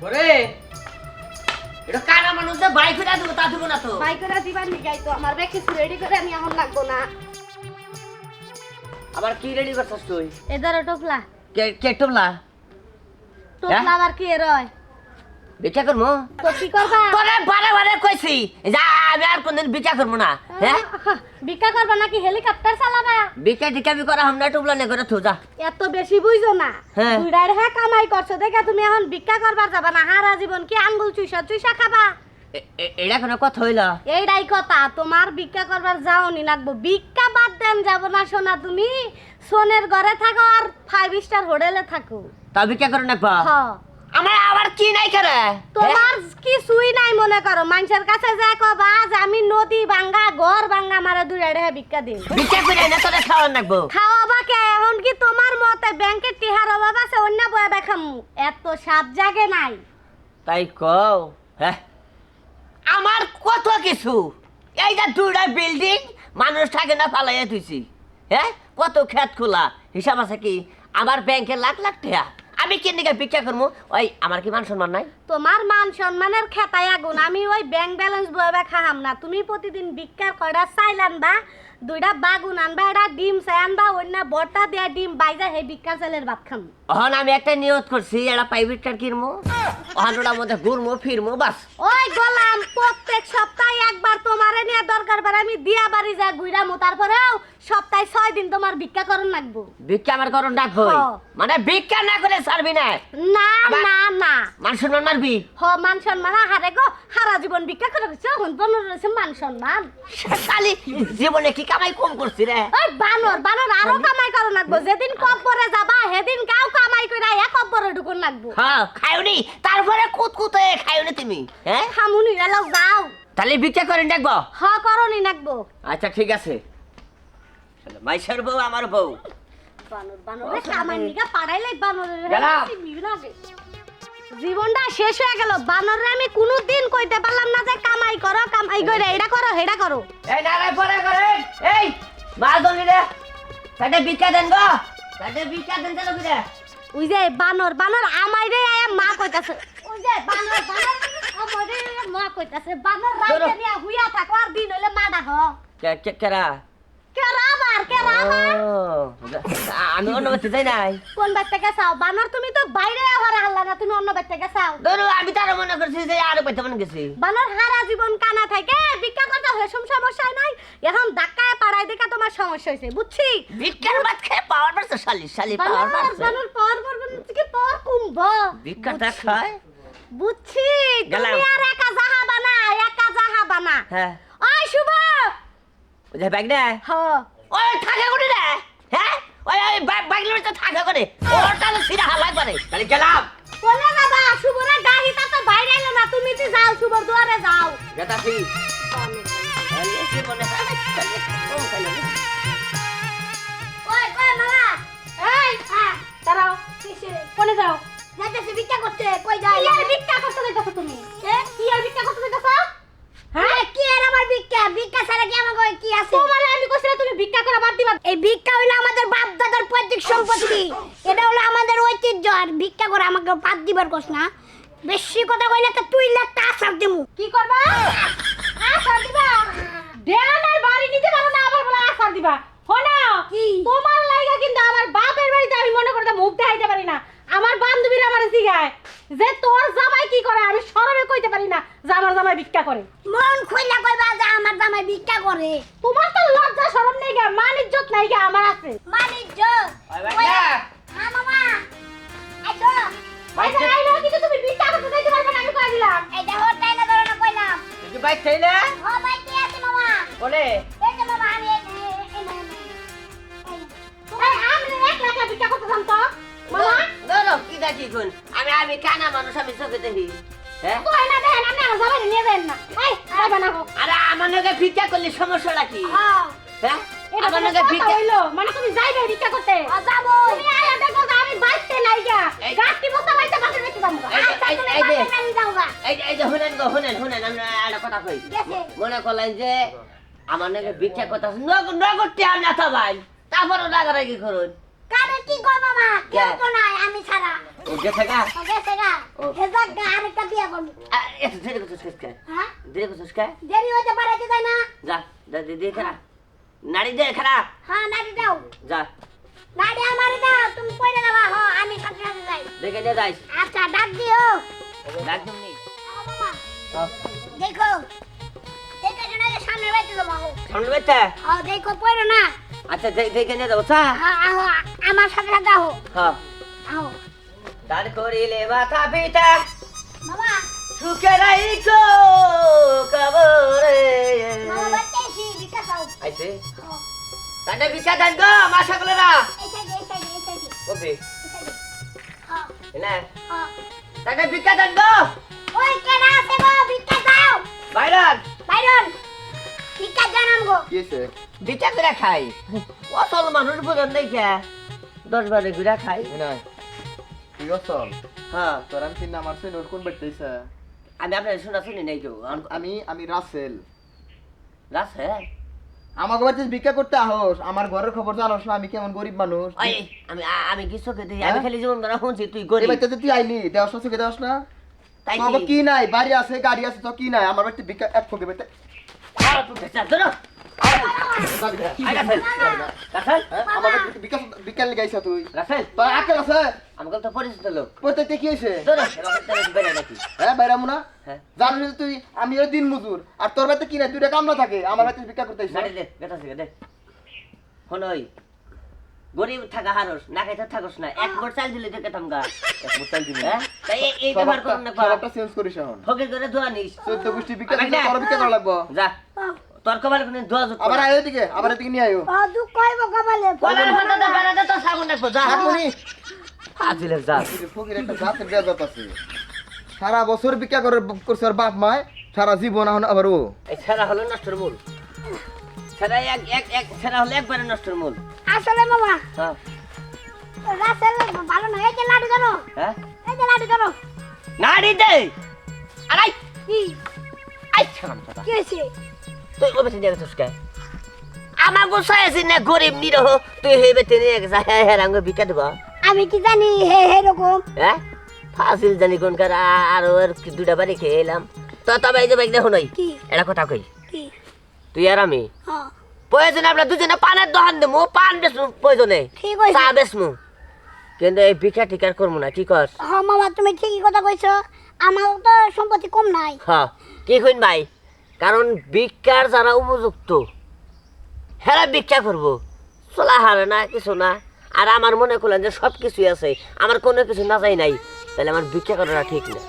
ওরে এটা কারা মানুষ যে বাইক করে দেবো তা দেবো না তো? বাইক করে দিবার নিগাই তো আমার ব্যাগ কিছু রেডি করে আমি এখন লাগবো না। আবার কি রেডি করছিস তুই? এদার টোপলা। কে কে টোপলা? টোপলা আবার কি রয় হয়? বিচার করব তো কি করবা? তোরে বারে বারে কইছি যা আমি আর কোনদিন বিচার করব না হ্যাঁ? ভিক্ষা করবা নাকি হেলিকপ্টার চালাবা? বিচার টিকাবি করা আমরা টুমলা নে করে থু এত বেশি বুঝছ না। হ্যাঁ। দুইটার হ্যাঁ কামাই করছ দেখে তুমি এখন ভিক্ষা করবার যাবা না হারা জীবন কি আঙ্গুল চুইসা চুইসা খাবা? এটা কোনো কথা হইল? এইটাই কথা তোমার ভিক্ষা করবার যাওনি লাগবো ভিক্ষা বাদ দেন যাব না শোনা তুমি। সোনের ঘরে থাকো আর ফাইভ স্টার হোটেলে থাকো। তা বিচার করে না হ। আমার আবার কি নাই করে? তোমার কি সুই নাই মনে করো। মানুষের কাছে যা কবা যে আমি নদী ভাঙ্গা ঘর ভাঙ্গা মারা দুইটা রেহা ভিক্ষা দিন বিচার করে না তোরে খাওয়ার নাকবো খাওয়াবা কে? এখন কি তোমার মতে ব্যাংকের টিহার অভাব আছে অন্য বয়া দেখামু এত সাত জাগে নাই। তাই কও হ্যাঁ? আমার কত কিছু? এই যে দুইটা বিল্ডিং মানুষ থাকে না পালাইয়া তুইছি হ্যাঁ? কত খেত খোলা। হিসাব আছে কি? আমার ব্যাংকে লাখ লাখ টাকা আমি কেন ভিক্ষা করব ওই, আমার কি মান সম্মান নাই? তোমার মান সম্মানের খেতায় আগুন, আমি ওই ব্যাংক ব্যালেন্স বইবা খাহাম না। তুমি প্রতিদিন ভিক্ষার কয়টা চাইল আনবা দুইটা বাগুন আনবা এটা ডিম চাই আনবা, অন্য বটা দেয়া ডিম বাইজা হে ভিক্ষা চালের ভাত খাম। অহন আমি একটা নিয়ত করছি একটা প্রাইভেট কার কিনবো অহন ওটার মধ্যে ঘুরমো ফিরমো বাস। ওই গোলাম প্রত্যেক সপ্তাহে একবার তোমারে নিয়ে দরকার বার আমি দিয়া বাড়ি যা ঘুরামু তারপরেও সপ্তাহে ছয় দিন তোমার ভিক্ষা করন লাগবো। ভিক্ষা আমার করণ ডাকবো। মানে ভিক্ষা না করে ছাড়বি না? না না না। মান সম্মান মারবি হ মান সম্মান হারে গো হারা জীবন ভিক্ষা করে গেছে এখন বনর রয়েছে মান সম্মান। খালি জীবনে কি কামাই কম করছি রে? ওই বানর বানর আরও কামাই করো লাগবো। যেদিন কব্বরে যাবা সেদিন গাও কামাই করে এক কব্বরে ঢুকুন লাগবো। হ্যাঁ খাইওনি তারপরে কুত কুতে খাইওনি তুমি হ্যাঁ? খামুনি যাও। তাহলে ভিক্ষা করে ডাকবো হ করনি আচ্ছা ঠিক আছে। বউ আমার বউ। বানর বানরে কামাই নিকা পাড়াইলে বানরের গেলাম। জীবনটা শেষ হয়ে গেল। বানরে আমি কোনোদিন কইতে পারলাম না যে কামাই করো কামাই করে এটা করো হেটা করো। এই নারাই পরে করে এই মাল তাতে ভিক্ষা দেন গো। তাতে ভিক্ষা দেন চলো ওই যে বানর বানর আমাই রে আয়া মা কইতাছে। ওই যে বানর বানর আমাই রে মা কইতাছে বানর রাতে নিয়া হুইয়া থাকো আর দিন হইলে মা ডাক। কে কে কেরা আবার কেরা আবার ও, আমি অন্য বাচ্চা যাই নাই কোন বাড়ি থেকে চাও বানর তুমি তো বাইরে ঘরে হাল্লা না তুমি অন্য বাড়ি থেকে চাও ধরো আমি তার মনে করছি যে আরও পাইতে মনে গেছি। বানর হারা জীবন কানা থাকে। ভিক্ষা করতে হেসম সমস্যা নাই। এখন ধাক্কায় পাড়াই দেখা তোমার সমস্যা হয়েছে বুঝছি? ভিক্ষার ভাত খেয়ে পাওয়ার পারছে শালি শালি পাওয়ার পারছে বানর পাওয়ার পর থেকে পাওয়ার কুম্ভ ভিক্ষাটা খায়। বুঝছি তুমি আর একা যাহা বানা একা যাহা বানা। হ্যাঁ। ওই শুভ! যে ব্যাগ না। হ ওই থাকে করে রে হ্যাঁ? ওই ওই ব্যাগের তো থাকে করে। ওটা তো সিরা হালাই করে তাহলে গেলাম। বলে বাবা শুভরা ডাহিতা তো বাইরে এলো না তুমি তো যাও শুভর দুয়ারে যাও। গেতাছি না। ওই কই মামা? এই হ্যাঁ দাঁড়াও কোনে যাও? যাইতেছে ভিক্ষা করতে কই যাই ভিক্ষা করতে যাইতাছো তুমি এ কি আর ভিক্ষা করতে যাইতাছো হ্যাঁ কি আর আমার ভিক্ষা ভিক্ষা ছাড়া কি আমার কি আছে তোমারে আমি কইছিলাম তুমি ভিক্ষা করে বাদ দিবা এই ভিক্ষা হইল আমাদের বাপ দাদার পৈতৃক সম্পত্তি এটা হলো আমাদের ঐতিহ্য আর ভিক্ষা করে আমাকে বাদ দিবার কস না বেশি কথা কইলে তো তুই লাখটা আসার দিমু। কি করবা? আসার দিবা? দেয়ালের বাড়ি নিতে পারো না আবার বলে আসার দিবা। হনা কি? তোমার লাইগা কিন্তু আমার বাপের বাড়িতে আমি মনে করতে মুখ দেখাইতে পারি না। আমার বান্ধবীরা আমার শিখায় যে তোর জামাই কি করে আমি সরবে কইতে পারি না যে আমার জামাই ভিক্ষা করে। মন খুইলা কইবা যে আমার জামাই ভিক্ষা করে। তোমার তো লজ্জা শরম নেই গা মান ইজ্জত নাই গা আমার আছে। ওই ভাইয়া হ্যাঁ মামা। কিন্তু তুমি পারবে না আমি কই দিলাম। এইটা হোটেল না ধরো না কইলাম। তুই বাইক চাইলে ও ভাই কি আছে মামা। বলে? এই যে মামা আমি এই- এই- এই- এই- এই- এই আমি এক লাখ ভিক্ষা করতে যাম তো। মামা? ধরো কি দেখি কোন আমি আমি কানা মানুষ আমি চোখে দেখি। হ্যাঁ? কই না দেন আমি আমার জামাই নিয়ে যাই না। এই যাবে না গো আরে আমার নাকি ভিক্ষা করলে সমস্যাটা কি? হ্যাঁ। হ্যাঁ? আমার নাকি ভিক্ষা হইল। মানে তুমি যাইবে ভিক্ষা করতে? যাব। তুমি আয়া দেখো আমি বাইতে নাই গা এই- গাছটি মনে করলেন যে আমার নাকি ভিক্ষা কথা নগদ টিয়া না তো ভাই। তারপরও রাগারাগি করুন। কারে কি কই মামা কেউ কে? তো নাই আমি ছাড়া। ও গেছে গা? ও গেছে গা। ও। হেজাক গা করব। আ, এত দেরি করছিস কে হ্যাঁ? দেরি করছিস কে দেরি হইতে পারাইতে যায় না। যা যা দে দে খারা নাড়ি দে খারা হ্যাঁ নাড়ি দাও। যা। নাড়ি আমারে দাও তুমি কইরা দেবা হ আমি সাথে সাথে যাই। দেখে নিয়ে যাইস। আচ্ছা ডাক দিও। একদম নেই ও বাবা। দেখো দেখে শোনা যে সামনে বাইতে দেবো সামনে বেতে ও দেখো পড়ো না। আচ্ছা দে- দেখে নিয়ে যাব চা। হ্যাঁ আহো আমার সাথে সাথে আহো। হ্যাঁ। আহো। দান করিলে মাথা পিতা বাবা। সুখে রাইকো কবরে বাবা বাইতেছি বিকাশ আইছে। ও তান্ডে বিকা দান গো মা সকলেরা। এনে হ্যাঁ তান্ডে বিকা দান গো। ওই কেডা আছে গো বিকাশ দাও বাইরান। বাইরন বিকাশ জানাম গো কি হয়েছে করে খাই। অসল মানুষ বুঝন নাই কে? দশ বারে ঘুরা খাই। নাই। তুই অসল? হ্যাঁ। তোর আমি আমার সে নোট কোন বেটতেছে আমি আপনার শোনা শুনি নাই কেউ আমি আমি রাসেল। রাস আমাকে বাড়িতে ভিক্ষা করতে আহস আমার ঘরের খবর জানোস না আমি কেমন গরিব মানুষ? আমি আমি কিছু খেতে আমি হ্যাঁ? খালি জীবন ধরা শুনছি তুই গরিব। বাড়িতে তুই আইলি দেওয়াস না চোখে দেওয়াস না? কি? নাই? বাড়ি আছে গাড়ি আছে তো কি নাই? আমার বাড়িতে ভিক্ষা এক ফোকে বেতে আর হ্যাঁ, তো হ্যাঁ হ্যাঁ আমি দিন মজুর আর তোর বাড়িতে কি দুইটা কামলা থাকে আমার বাড়িতে ভিক্ষা করতে আইছিস। গাড়ি দে বেটা থেকে দে হন ওই গরিব থাকা হারস না খাইতে থাকস না এক মোট চাল দিলে দেখে থামগা এক বোতল দিবি। হ্যাঁ তাই এই- ব্যবহার করুন না স্বভাবটা চেঞ্জ করিস এখন ফকির করে ধোয়া নিস চোদ্দ গোষ্ঠী দিলে ভিক্ষা করা লাগবো যা তোর কবার কোন ধোয়া যোগ আবার আয় এদিকে আবার এদিকে নিয়ে আয়ো। ও দু কইব কবালে কলার ফাটা তো বেড়াতে তো সাগুন রাখব যা আপনি আজিলে যা ফকির একটা জাতের বেজাত আছে। সারা বছর ভিক্ষা করে করছে ওর বাপ মায় সারা জীবন এখন আবার ও। এই ছেড়া হলো নষ্টর মূল। ছেড়া এক এক এক ছেড়া হলো একবারে নষ্টর মূল। আসলে মামা হ্যাঁ। রাসেল ভালো না এই যে লাডু জানো হ্যাঁ? এই যে লাডু জানো নাড়ি দে। আলাই কি? আই কি হয়েছে? তুই ওবে নিয়ে গেছিস কে আমার গোসাই আছে না গরিব নিরহ তুই হেবে তে নিয়ে গেছিস হ্যাঁ হ্যাঁ রাঙ্গ বিকা দেবা। আমি কি জানি হে হে রকম হ্যাঁ? ফাসিল জানি কোন কার আর ওর কি দুটা বাড়ি খেয়ে এলাম। তো তবে এই যে বাইক দেখো নই কি? এটা কথা কই? কি? তুই আর আমি? হ্যাঁ। প্রয়োজনে আমরা দুজনে পানের দোকান দেবো পান বেসমু প্রয়োজনে। চা বেসমু কিন্তু এই ভিক্ষা টিকার করব না কি কর হ্যাঁ মামা তুমি ঠিকই কথা কইছো। আমার তো সম্পত্তি কম নাই। হ্যাঁ কি কইন ভাই? কারণ ভিক্ষার যারা উপযুক্ত, হেরা ভিক্ষা করব। চলা হারে না, কিছু না। আর আমার মনে করলেন যে সব কিছুই আছে, আমার কোনো কিছু না চাই নাই, তাহলে আমার ভিক্ষা করাটা ঠিক না।